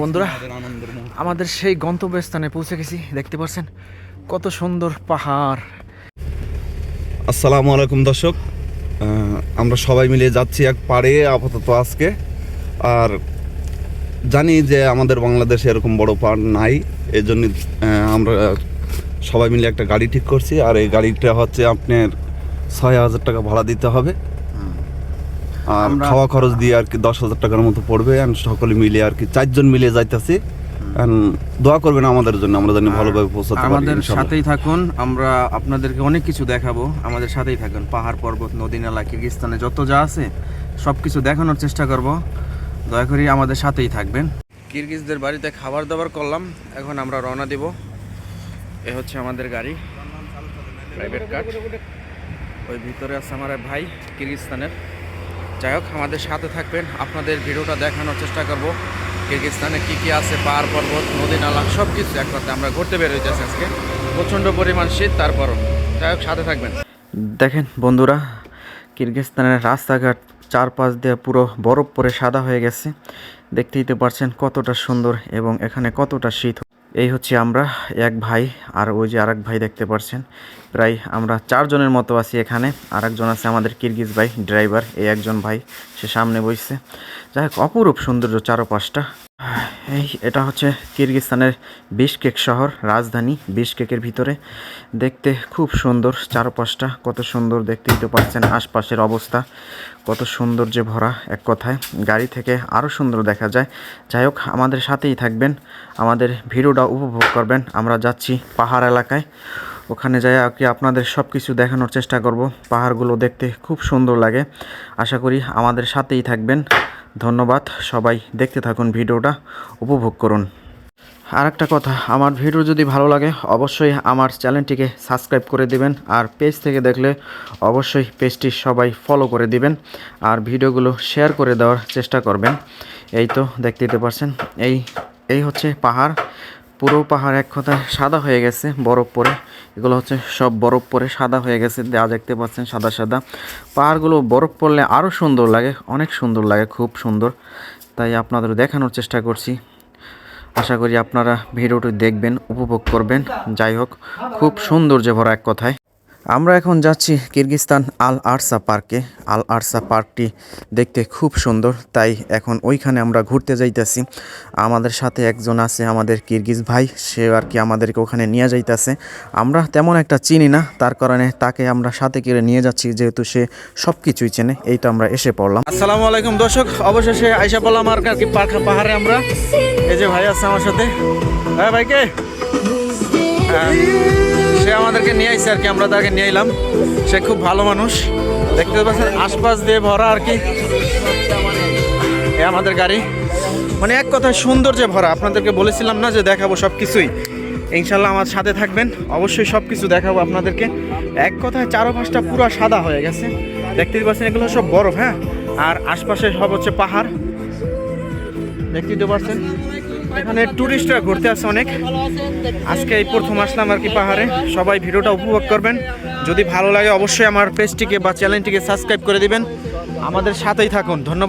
বন্ধুরা আমাদের সেই গন্তব্যস্থানে পৌঁছে গেছি দেখতে পাচ্ছেন কত সুন্দর পাহাড়। আসসালামু আলাইকুম দর্শক। আহ, আমরা সবাই মিলে যাচ্ছি এক পাড়ে আপাতত আজকে। আর জানি যে আমাদের বাংলাদেশে এরকম বড় পাড় নাই এই জন্য আমরা সবাই মিলে একটা গাড়ি ঠিক করছি। আর এই গাড়িটা হচ্ছে আপনার ছয় হাজার টাকা ভাড়া দিতে হবে। আর আমরা- খাওয়া খরচ দিয়ে আর কি দশ হাজার টাকার মতো পড়বে and সকলে মিলে আর কি চারজন মিলে যাইতেছি। দোয়া করবেন আমাদের জন্য আমরা জানি ভালোভাবে পৌঁছাতে পারি আমাদের সাথেই থাকুন আমরা আপনাদেরকে অনেক কিছু দেখাবো আমাদের সাথেই থাকুন। পাহাড় পর্বত নদী নালা কিরগিস্তানে যত যা আছে সব কিছু দেখানোর চেষ্টা করব। দয়া করে আমাদের সাথেই থাকবেন। কিরগিজদের বাড়িতে খাবার দাবার করলাম এখন আমরা রওনা দিব। এ হচ্ছে আমাদের গাড়ি প্রাইভেট কার ওই ভিতরে আছে আমার ভাই কিরগিস্তানের যাই হোক, আমাদের সাথে থাকবেন। আপনাদের ভিডিওটা দেখানোর চেষ্টা করব। কিরগিস্তানে কি কি আছে, পাহাড় পর্বত, নদী, নালা সব কিছু এক আমরা ঘুরতে বের হইতেছি আজকে। প্রচণ্ড পরিমাণ শীত, তারপরও। যাই হোক, সাথে থাকবেন। দেখেন বন্ধুরা কিরগিস্তানের রাস্তাঘাট চারপাশ দিয়ে পুরো বরফ পরে সাদা হয়ে গেছে। দেখতেই তো পারছেন কতটা সুন্দর এবং এখানে কতটা শীত এই হচ্ছে আমরা, এক ভাই আর ওই যে আরেক ভাই দেখতে পাচ্ছেন প্রায় আমরা চারজনের মতো আছি এখানে। আর একজন আছে আমাদের কিরগিজ ভাই, ড্রাইভার, এই একজন ভাই, সে সামনে বসছে। যাই হোক, অপরূপ সৌন্দর্য চারপাশটা। এই, এটা হচ্ছে কিরগিস্তানের বিশকেক শহর, রাজধানী বিশকেকের ভিতরে। দেখতে খুব সুন্দর চারপাশটা, কত সুন্দর দেখতেই তো পাচ্ছেন আশপাশের অবস্থা, কত সুন্দর যে ভরা এক কথায়। গাড়ি থেকে আরও সুন্দর দেখা যায়। যাই হোক, আমাদের সাথেই থাকবেন, আমাদের ভিডিওটা উপভোগ করবেন। আমরা যাচ্ছি পাহাড় এলাকায়। ওখানে যাই আর কি আপনাদের সব কিছু দেখানোর চেষ্টা করব। পাহাড়গুলো দেখতে খুব সুন্দর লাগে। আশা করি আমাদের সাথেই থাকবেন। ধন্যবাদ। সবাই দেখতে থাকুন ভিডিওটা, উপভোগ করুন। আর একটা কথা, আমার ভিডিও যদি ভালো লাগে, অবশ্যই আমার চ্যানেলটিকে সাবস্ক্রাইব করে দিবেন, আর পেজ থেকে দেখলে অবশ্যই পেজটি সবাই ফলো করে দিবেন, আর ভিডিওগুলো শেয়ার করে দেওয়ার চেষ্টা করবেন। এই তো দেখতেই তো পারছেন এই এই হচ্ছে পাহাড় পুরো পাহাড় এক কথা সাদা হয়ে গেছে, বরফ পরে। এগুলো হচ্ছে সব বরফ পরে সাদা হয়ে গেছে, যা দেখতে পাচ্ছেন সাদা সাদা। পাহাড়গুলো বরফ পড়লে আরও সুন্দর লাগে, অনেক সুন্দর লাগে, খুব সুন্দর। তাই আপনাদের দেখানোর চেষ্টা করছি। আশা করি আপনারা ভিডিওটি দেখবেন, উপভোগ করবেন। যাই হোক, খুব সৌন্দর্যে ভরা এক কথায়। আমরা এখন যাচ্ছি কিরগিস্তান আল আরসা পার্কে। আল আরসা পার্কটি দেখতে খুব সুন্দর, তাই এখন ওইখানে আমরা ঘুরতে যাইতেছি। আমাদের সাথে একজন আছে আমাদের কিরগিজ ভাই, সে আর কি আমাদেরকে ওখানে নিয়ে যাইতেছে। আমরা তেমন একটা চিনি না, তার কারণে তাকে আমরা সাথে করে নিয়ে যাচ্ছি, যেহেতু সে সব কিছুই চেনে এই তো আমরা এসে পড়লাম। আসসালামু আলাইকুম দর্শক, অবশেষে আইসা পড়লাম আর কি পাহাড়ে আমরা। এই যে ভাই আছে আমার সাথে। হ্যাঁ ভাইকে সে আমাদেরকে নিয়ে আইসে আর কি, আমরা তাকে নিয়ে এলাম সে খুব ভালো মানুষ। দেখতে পাচ্ছেন, আশপাশ দিয়ে ভরা আর কি। আমাদের গাড়ি। মানে এক কথায় সৌন্দর্যে ভরা। আপনাদেরকে বলেছিলাম না যে দেখাবো সব কিছুই ইনশাল্লাহ আমার সাথে থাকবেন। অবশ্যই সব কিছু দেখাবো আপনাদেরকে। এক কথায় চারপাশটা পুরো সাদা হয়ে গেছে। দেখতেই পাচ্ছেন, এগুলো সব বরফ হ্যাঁ? আর আশপাশে সব হচ্ছে পাহাড়। দেখতেই তো পাচ্ছেন। এখানে টুরিস্টরা ঘুরতে আসে অনেক। আজকে এই প্রথম আসলাম আর কি পাহাড়ে। সবাই ভিডিওটা উপভোগ করবেন। যদি ভালো লাগে অবশ্যই আমার পেজটিকে বা চ্যানেলটিকে সাবস্ক্রাইব করে দিবেন। আমাদের সাথেই থাকুন। ধন্যবাদ।